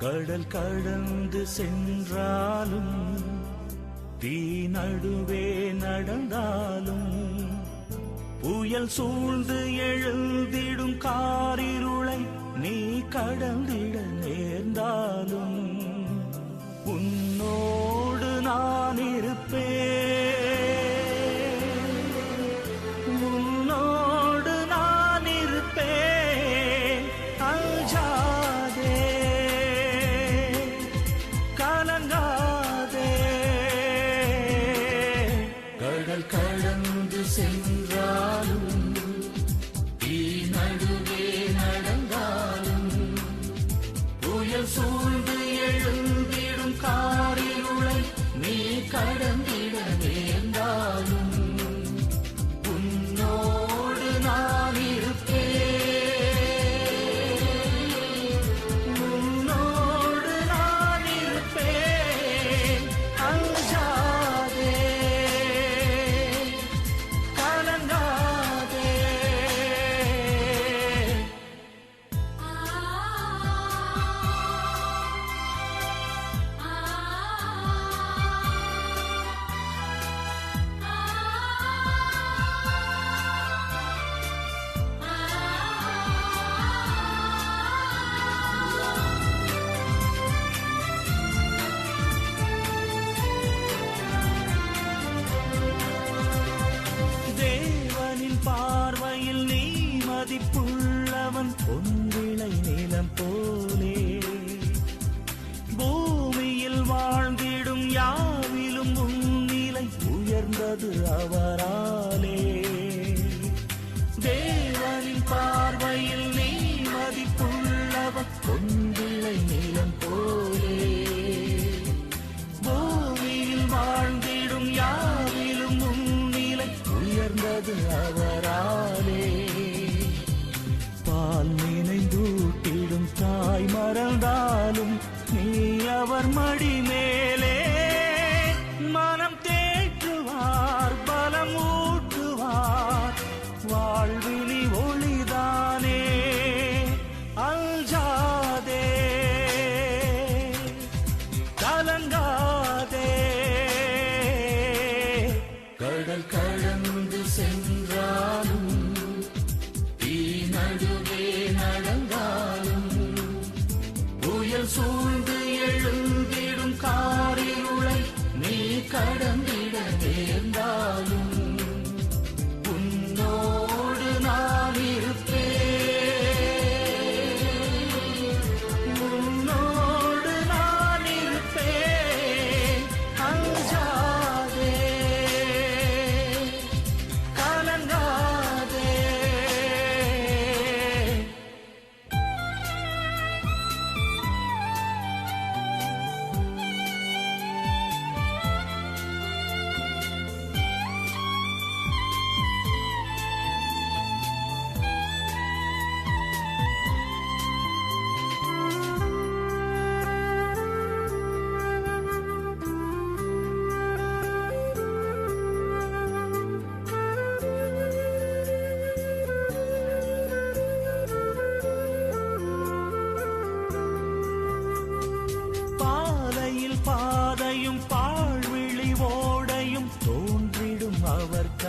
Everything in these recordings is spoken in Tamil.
கடல் கடந்து சென்றாலும் தீ நடுவே நடந்தாலும் புயல் சூழ்ந்து எழுந்திடும் காரிருளை நீ கடந்திட சூழ்ந்து எழுந்திடும் காரிருளை நீ கடந்து மதிப்புள்ளவன் பொன்விளை நிலம் போலே. பூமியில் வாழ்ந்திடும் யாவிலும் உன்னிலை உயர்ந்தது அவரா. புயல் சூழ்ந்து எழுந்திடும் காரிருளை நீ கடந்து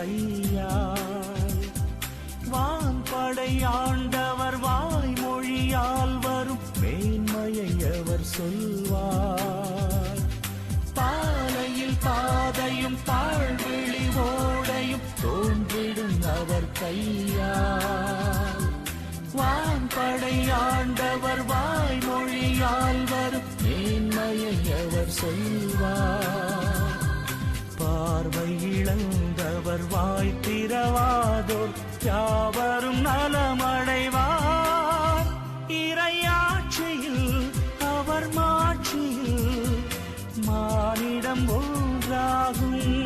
கையால். வான்படை ஆண்டவர் வாய்மொழியால் வரும் மேன்மையை அவர் சொல்வார். பாலையில் பாதையும் தாழ்விழி ஓடையும் தோன்றிடும் அவர் கையால். வான்படை ஆண்டவர் வாய்மொழியால் வரும் மேன்மையை அவர் சொல்வார். வருவாய் வாய் திறவாதோர் யாவரும் நலமடைவார். இறையாட்சியில் அவர் மாட்சியில் மானிடம் ஒன்றாகும்.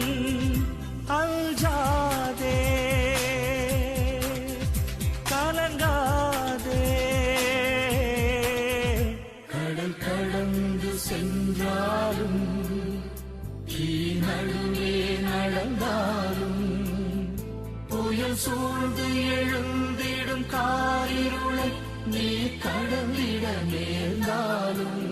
வந்து எழுந்திடும் காரிருளை நீ கடந்திட நேர்ந்தாலும்